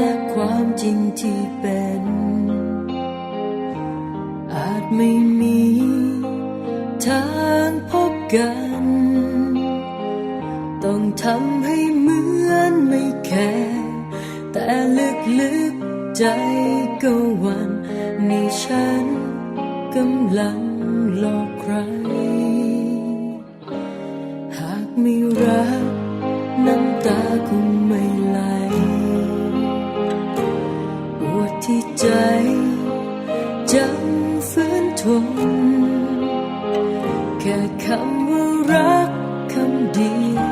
และความจริงที่เป็น อาจไม่มีทางพบกัน ต้องทำให้เหมือนไม่แคร์แต่ลึกๆใจก็หวั่นนี่ฉันกำลังหลอกใคร หากไม่รักน้ำตาคงไม่ไหล วดที่ใจจำฝืนทนแค่คำว่ารักคำเดียว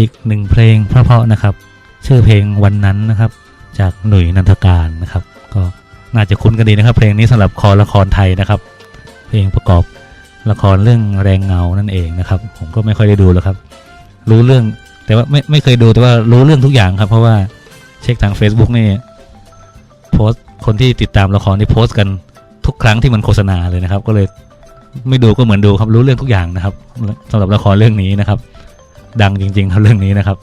อีกหนึ่งเพลงเพราะๆนะครับ ชื่อเพลงวันนั้นนะครับ จากหนุ่ยนันทการนะครับ ก็น่าจะคุ้นกันดีนะครับ เพลงนี้สำหรับคอละครไทยนะครับ เพลงประกอบละครเรื่องแรงเงานั่นเองนะครับ ผมก็ไม่ค่อยได้ดูแล้วครับ รู้เรื่องแต่ว่าไม่ไม่เคยดูแต่ว่ารู้เรื่องทุกอย่างครับ เพราะว่าเช็คทาง Facebook นี่โพสต์คนที่ติดตามละครนี่โพสต์กันทุกครั้งที่มันโฆษณาเลยนะครับ ก็เลยไม่ดูก็เหมือนดูครับรู้เรื่องทุกอย่างนะครับสำหรับละครเรื่องนี้นะครับ ดังจริงๆครับเรื่องนี้นะครับ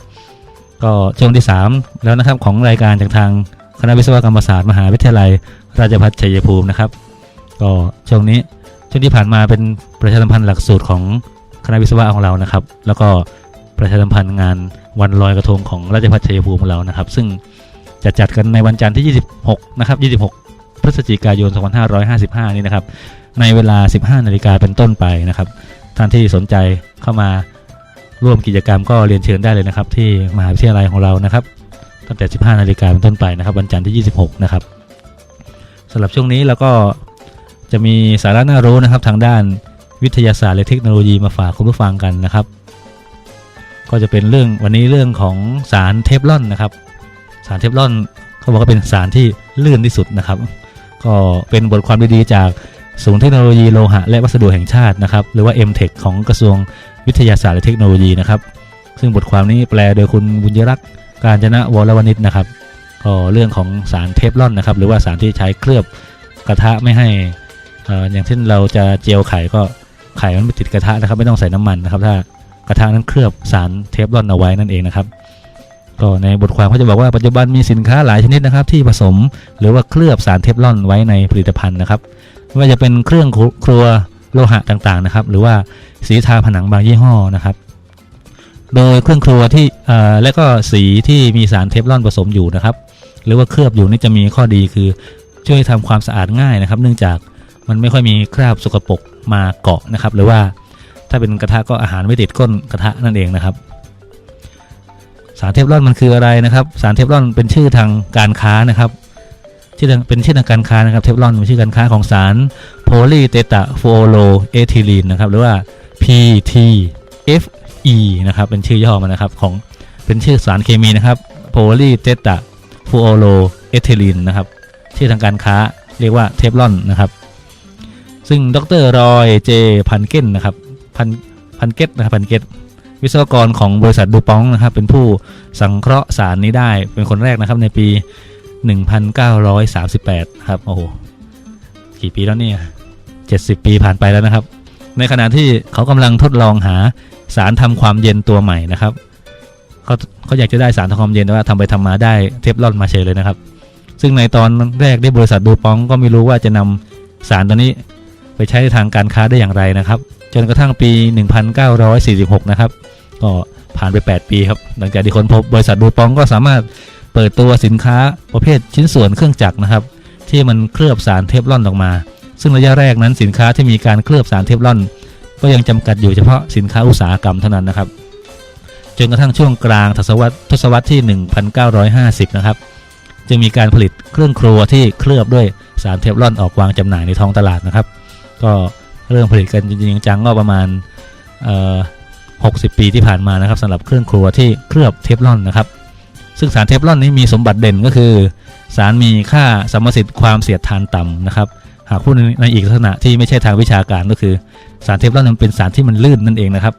ก็ช่วงที่ 3 แล้วนะครับของรายการจากทางคณะวิศวกรรมศาสตร์มหาวิทยาลัย ราชภัฏชัยภูมินะครับ ก็ช่วงนี้ช่วงที่ผ่านมาเป็นประชาสัมพันธ์หลักสูตรของคณะวิศวะของเรานะครับ แล้วก็ประชาสัมพันธ์งานวันลอยกระทงของราชภัฏชัยภูมิของเรานะครับ ซึ่งจะจัดกันในวันจันทร์ที่ 26 นะครับ 26 พฤศจิกายน 2555 นี้นะครับ ในเวลา 15 นาฬิกาเป็นต้นไปนะครับ ท่านที่สนใจเข้ามา ร่วมกิจกรรมก็เรียนเชิญได้เลยนะครับ ที่มหาวิทยาลัยของเรานะครับ ตั้งแต่ 15 นาฬิกาเป็นต้นไปนะครับ วันจันทร์ที่ 26 นะครับสำหรับช่วงนี้เราก็จะมีสาระน่ารู้นะครับ ทางด้านวิทยาศาสตร์และเทคโนโลยีมาฝากคุณผู้ฟังกันนะครับ ก็จะเป็นเรื่องวันนี้เรื่องของสารเทฟลอนนะครับ สารเทฟลอนเขาบอกว่าเป็นสารที่ลื่นที่สุดนะครับ ก็เป็นบทความดีๆจาก ศูนย์เทคโนโลยีโลหะและวัสดุแห่งชาตินะครับ หรือว่า M-Tech ของกระทรวงวิทยาศาสตร์และเทคโนโลยีนะครับ ซึ่งบทความนี้แปลโดยคุณบุญยรักษ์การจนะวรวณิชนะครับก็เรื่องของสารเทฟลอนนะครับ หรือว่าสารที่ใช้เคลือบกระทะไม่ให้อ่ออย่างเช่นเราจะเจียวไข่ก็ไข่มันไม่ติดกระทะนะครับ ไม่ต้องใส่น้ำมันนะครับ ถ้ากระทะนั้นเคลือบสารเทฟลอนเอาไว้นั่นเองนะครับก็ในบทความเขาจะบอกว่าปัจจุบันมีสินค้าหลายชนิดนะครับ ที่ผสมหรือว่าเคลือบสารเทฟลอนไว้ในผลิตภัณฑ์นะครับ ไม่ว่าจะเป็นเครื่องครัวโลหะต่างๆนะครับ หรือว่าสีทาผนังบางยี่ห้อนะครับ โดยเครื่องครัวที่และก็สีที่มีสารเทฟลอนผสมอยู่นะครับ หรือว่าเคลือบอยู่นี่จะมีข้อดีคือช่วยทำความสะอาดง่ายนะครับ เนื่องจากมันไม่ค่อยมีคราบสกปรกมาเกาะนะครับ หรือว่าถ้าเป็นกระทะก็อาหารไม่ติดก้นกระทะนั่นเองนะครับ สารเทฟลอนมันคืออะไรนะครับ สารเทฟลอนเป็นชื่อทางการค้านะครับ ชื่อเป็นชื่อทางการค้านะครับเทฟลอนเป็นชื่อการค้าของสารโพลีเตตาฟูโอโลเอทิลีนนะครับหรือว่า PTFE นะครับเป็นชื่อย่อมันนะครับของเป็นชื่อสารเคมีนะครับโพลีเตตาฟูโอโลเอทิลีนนะครับชื่อทางการค้าเรียกว่าเทฟลอนนะครับ ซึ่งดรรอยเจพันเกนนะครับพันพันเกตนะครับพันเกตวิศวกรของบริษัทดูปองนะครับเป็นผู้สังเคราะห์สารนี้ได้เป็นคนแรกนะครับในปี 1938 ครับ โอ้โห กี่ปีแล้วเนี่ย 70 ปีผ่านไปแล้วนะครับ ในขณะที่เขากำลังทดลองหาสารทำความเย็นตัวใหม่นะครับเขาเขาอยากจะได้สารทำความเย็นแต่ว่าทำไปทำมาได้เทฟลอนมาเฉยเลยนะครับ ซึ่งในตอนแรกที่บริษัทดูปองก็ไม่รู้ว่าจะนำสารตัวนี้ไปใช้ทางการค้าได้อย่างไรนะครับ จนกระทั่งปี 1946 นะครับ ก็ผ่านไป 8 ปีครับ หลังจากที่ค้นพบบริษัทดูปองก็สามารถเปิดตัวสินค้าประเภทชิ้นส่วนเครื่องจักรนะครับ ที่มันเคลือบสารเทฟลอนออกมา ซึ่งระยะแรกนั้นสินค้าที่มีการเคลือบสารเทฟลอน ก็ยังจำกัดอยู่เฉพาะสินค้าอุตสาหกรรมเท่านั้นนะครับ จนกระทั่งช่วงกลางทศวรรษทศวรรษที่ 1950 นะครับจึงมีการผลิตเครื่องครัวที่เคลือบด้วยสารเทฟลอนออกวางจำหน่ายในท้องตลาดนะครับ ก็เริ่มผลิตกันจริงๆจังๆก็ประมาณ60 ปีที่ผ่านมานะครับสำหรับเครื่องครัวที่เคลือบเทฟลอนนะครับ ซึ่งสารเทฟลอนนี้มีสมบัติเด่นก็คือ สารมีค่าสมรรถสิทธิ์ความเสียดทานต่ำนะครับ หากพูดในในอีกลักษณะที่ไม่ใช่ทางวิชาการก็คือ สารเทฟลอนมันเป็นสารที่มันลื่นนั่นเองนะครับ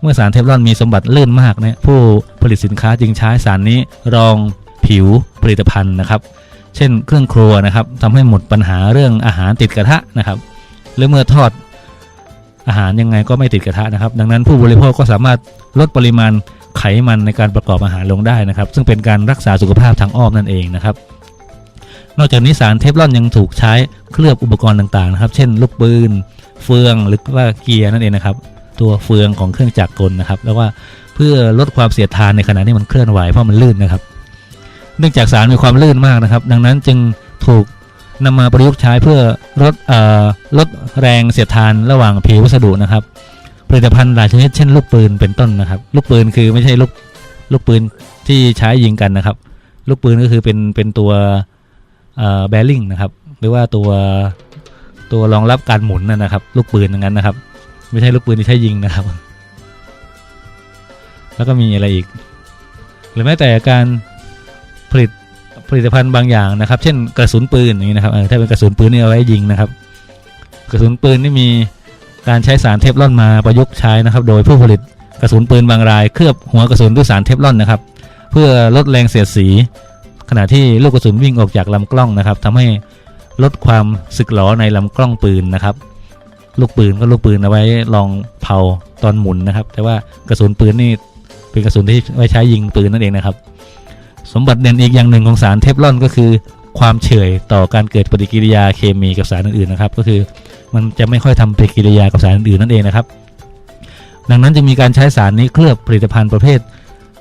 เมื่อสารเทฟลอนมีสมบัติลื่นมากเนี่ยผู้ผลิตสินค้าจึงใช้สารนี้รองผิวผลิตภัณฑ์นะครับ เช่น เครื่องครัวนะครับทำให้หมดปัญหาเรื่องอาหารติดกระทะนะครับหรือเมื่อทอดอาหารยังไงก็ไม่ติดกระทะนะครับ ดังนั้นผู้บริโภคก็สามารถลดปริมาณ ไขมันในการประกอบอาหารลงได้นะครับ ซึ่งเป็นการรักษาสุขภาพทางอ้อมนั่นเองนะครับ นอกจากนี้สารเทฟลอนยังถูกใช้เคลือบอุปกรณ์ต่างๆนะครับ เช่น ลูกปืน เฟืองหรือว่าเกียร์นั่นเองนะครับ ตัวเฟืองของเครื่องจักรกลนะครับ แล้วว่าเพื่อลดความเสียดทานในขณะที่มันเคลื่อนไหวเพราะมันลื่นนะครับ เนื่องจากสารมีความลื่นมากนะครับ ดังนั้นจึงถูกนำมาประยุกต์ใช้เพื่อลดเอ่อลดแรงเสียดทานระหว่างผิววัสดุนะครับ ผลิตภัณฑ์หลายชนิดเช่นลูกปืนเป็นต้นนะครับ ลูกปืนคือไม่ใช่ลูกลูกปืนที่ใช้ยิงกันนะครับ ลูกปืนก็คือเป็นเป็นตัวเอ่อแบริ่งนะครับหรือว่าตัวตัวรองรับการหมุนนะนะครับ ลูกปืนอย่างนั้นนะครับ ไม่ใช่ลูกปืนที่ใช้ยิงนะครับ แล้วก็มีอะไรอีก หรือแม้แต่การผลิตผลิตภัณฑ์บางอย่างนะครับ เช่นกระสุนปืนอย่างนี้นะครับถ้าเป็นกระสุนปืนนี่เอาไว้ยิงนะครับ กระสุนปืนนี่มี การใช้สารเทฟลอนมาประยุกต์ใช้นะครับ โดยผู้ผลิตกระสุนปืนบางราย เคลือบหัวกระสุนด้วยสารเทฟลอนนะครับ เพื่อลดแรงเสียดสี ขณะที่ลูกกระสุนวิ่งออกจากลำกล้องนะครับทำให้ลดความสึกหรอในลำกล้องปืนนะครับ ลูกปืนก็ลูกปืนเอาไว้ลองเผาตอนหมุนนะครับ แต่ว่ากระสุนปืนนี่เป็นกระสุนที่ไว้ใช้ยิงปืนนั่นเองนะครับ สมบัติเด่นอีกอย่างหนึ่งของสารเทฟลอนก็คือ ความเฉยต่อการเกิดปฏิกิริยาเคมีกับสารอื่นๆนะครับ ก็คือ มันจะไม่ค่อยทำปฏิกิริยากับสารอื่นๆนั่นเองนะครับ ดังนั้นจะมีการใช้สารนี้เคลือบผลิตภัณฑ์ประเภท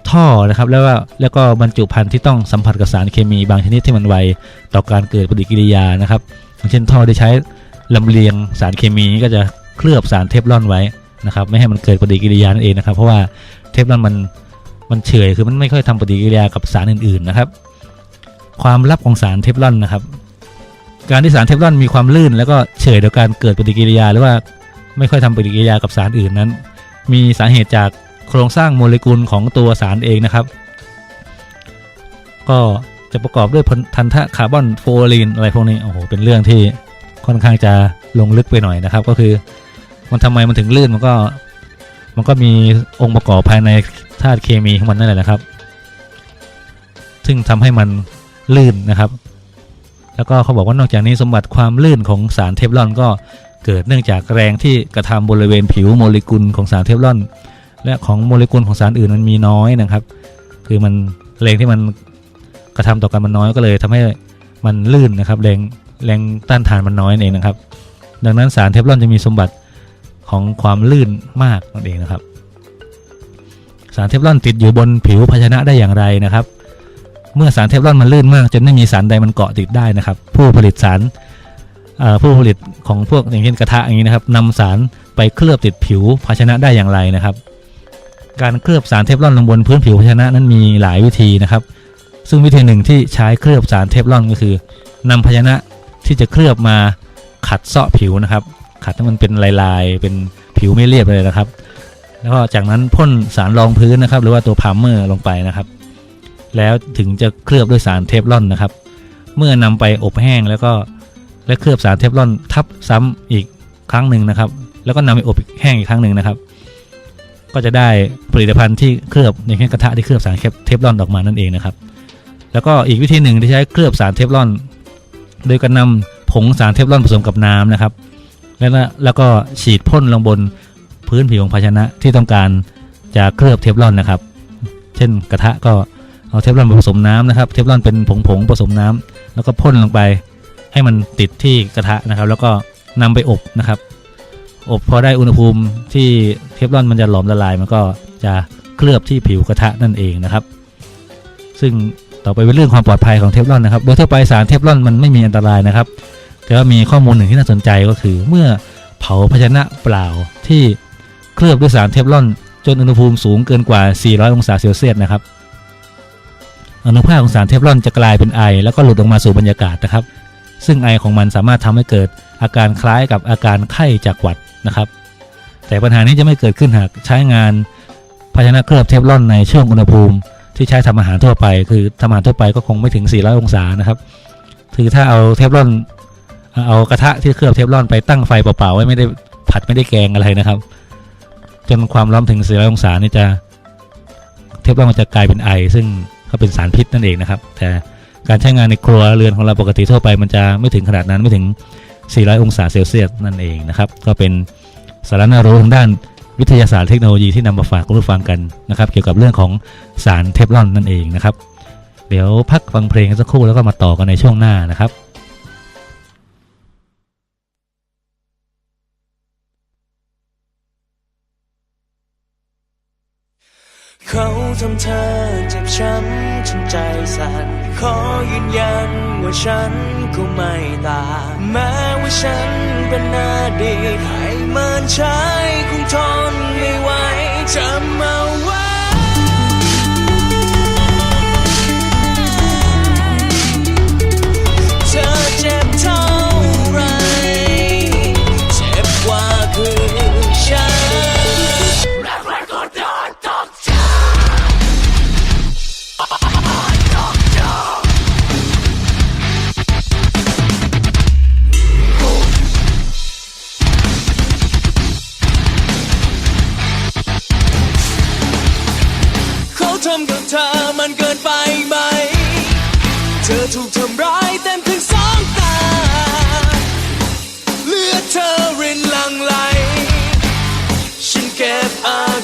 ท่อนะครับ แล้วก็แล้วก็บรรจุภัณฑ์ที่ต้องสัมผัสกับสารเคมีบางชนิดที่มันไวต่อการเกิดปฏิกิริยานะครับอย่างเช่นท่อที่ใช้ลำเลียงสารเคมีก็จะเคลือบสารเทฟลอนไว้นะครับไม่ให้มันเกิดปฏิกิริยานั่นเองนะครับ เพราะว่าเทฟลอนมันมันเฉยคือมันไม่ค่อยทำปฏิกิริยากับสารอื่นๆนะครับ ความลับของสารเทฟลอนนะครับ การที่สารเทฟลอนมีความลื่น แล้วก็เฉยต่อการเกิดปฏิกิริยาหรือว่าไม่ค่อยทำปฏิกิริยากับสารอื่นนั้น มีสาเหตุจากโครงสร้างโมเลกุลของตัวสารเองนะครับ ก็จะประกอบด้วยพันธะคาร์บอนโฟลีนอะไรพวกนี้โอ้โหเป็นเรื่องที่ค่อนข้างจะลงลึกไปหน่อยนะครับ ก็คือมันทำไมมันถึงลื่นมันก็มันก็มีองค์ประกอบภายในธาตุเคมีของมันนั่นแหละนะครับ ซึ่งทำให้มันลื่นนะครับ แล้วก็เขาบอกว่านอกจากนี้สมบัติความลื่นของสารเทฟลอนก็เกิดเนื่องจากแรงที่กระทำบริเวณผิวโมเลกุลของสารเทฟลอน และของโมเลกุลของสารอื่นมันมีน้อยนะครับ คือมันแรงที่มันกระทำต่อกันมันน้อยก็เลยทำให้มันลื่นนะครับแรงแรงต้านทานมันน้อยนั่นเองนะครับ ดังนั้นสารเทฟลอนจะมีสมบัติของความลื่นมากนั่นเองนะครับ สารเทฟลอนติดอยู่บนผิวภาชนะได้อย่างไรนะครับ เมื่อสารเทฟลอนมันลื่นมากจนไม่มีสารใดมันเกาะติดได้นะครับ ผู้ผลิตสารผู้ผลิตของพวกอย่างเช่นกระทะอย่างนี้นะครับนำสารไปเคลือบติดผิวภาชนะได้อย่างไรนะครับ การเคลือบสารเทฟลอนลงบนพื้นผิวภาชนะนั้นมีหลายวิธีนะครับ ซึ่งวิธีหนึ่งที่ใช้เคลือบสารเทฟลอนก็คือนำภาชนะที่จะเคลือบมาขัดเซาะผิวนะครับ ขัดให้มันเป็นลายๆ เป็นผิวไม่เรียบเลยนะครับ แล้วก็จากนั้นพ่นสารรองพื้นนะครับ หรือว่าตัวพามเมอร์ลงไปนะครับ แล้วถึงจะเคลือบด้วยสารเทฟลอนนะครับ เมื่อนำไปอบแห้งแล้วก็และเคลือบสารเทฟลอนทับซ้ำอีกครั้งหนึ่งนะครับ แล้วก็นำไปอบแห้งอีกครั้งหนึ่งนะครับ ก็จะได้ผลิตภัณฑ์ที่เคลือบอย่างเช่นกระทะที่เคลือบสารเทฟลอนออกมานั่นเองนะครับ แล้วก็อีกวิธีหนึ่งที่ใช้เคลือบสารเทฟลอน โดยการนำผงสารเทฟลอนผสมกับน้ำนะครับ แล้วแล้วก็ฉีดพ่นลงบนพื้นผิวของภาชนะที่ต้องการจะเคลือบเทฟลอนนะครับ เช่นกระทะก็ เอาเทฟลอนผสมน้ำนะครับ เทฟลอนเป็นผงผงๆผสมน้ำแล้วก็พ่นลงไป ให้มันติดที่กระทะนะครับ แล้วก็นำไปอบนะครับ อบพอได้อุณหภูมิที่เทฟลอนมันจะหลอมละลาย มันก็จะเคลือบที่ผิวกระทะนั่นเองนะครับ ซึ่งต่อไปเป็นเรื่องความปลอดภัยของเทฟลอนนะครับ โดยทั่วไปสารเทฟลอนมันไม่มีอันตรายนะครับ แต่ว่ามีข้อมูลหนึ่งที่น่าสนใจก็คือ เมื่อเผาภาชนะเปล่าที่เคลือบด้วยสารเทฟลอน จนอุณหภูมิสูงเกินกว่า 400 องศาเซลเซียสนะครับ อนุภาคของสารเทฟลอนจะกลายเป็นไอ แล้วก็หลุดออกมาสู่บรรยากาศนะครับ ซึ่งไอของมันสามารถทำให้เกิดอาการคล้ายกับอาการไข้จากหวัดนะครับ แต่ปัญหานี้จะไม่เกิดขึ้นหากใช้งานภาชนะเคลือบเทฟลอนในช่วงอุณหภูมิ ที่ใช้ทำอาหารทั่วไป คือทำอาหารทั่วไปก็คงไม่ถึง 400 องศานะครับคือถ้าเอาเทฟลอนเอากระทะที่เคลือบเทฟลอนไปตั้งไฟเปล่าๆไว้ไม่ได้ผัดไม่ได้แกงอะไรนะครับ จนความร้อนถึง400องศานี่จะ เทฟลอนจะกลายเป็นไอ ซึ่ง ก็เป็นสารพิษนั่นเองนะครับ แต่การใช้งานในครัวเรือนของเราปกติทั่วไปมันจะไม่ถึงขนาดนั้นไม่ถึง 400 องศาเซลเซียสนั่นเองนะครับ ก็เป็นสาระน่ารู้ทางด้านวิทยาศาสตร์เทคโนโลยีที่นำมาฝากคุณผู้ฟังกันนะครับ เกี่ยวกับเรื่องของสารเทฟลอนนั่นเองนะครับ เดี๋ยวพักฟังเพลงสักครู่แล้วก็มาต่อกันในช่วงหน้านะครับ เขาทำเธอเจ็บช้ำจนใจสั่นขอยืนยันว่าฉันก็ไม่ตาแม้ว่าฉันเป็นนาดีให้มันใช้คงทนไม่ไหวจำเอา กทำร้ายเต็มถึงสองตา เลือดเธอรินลังไหลฉันเก็บอา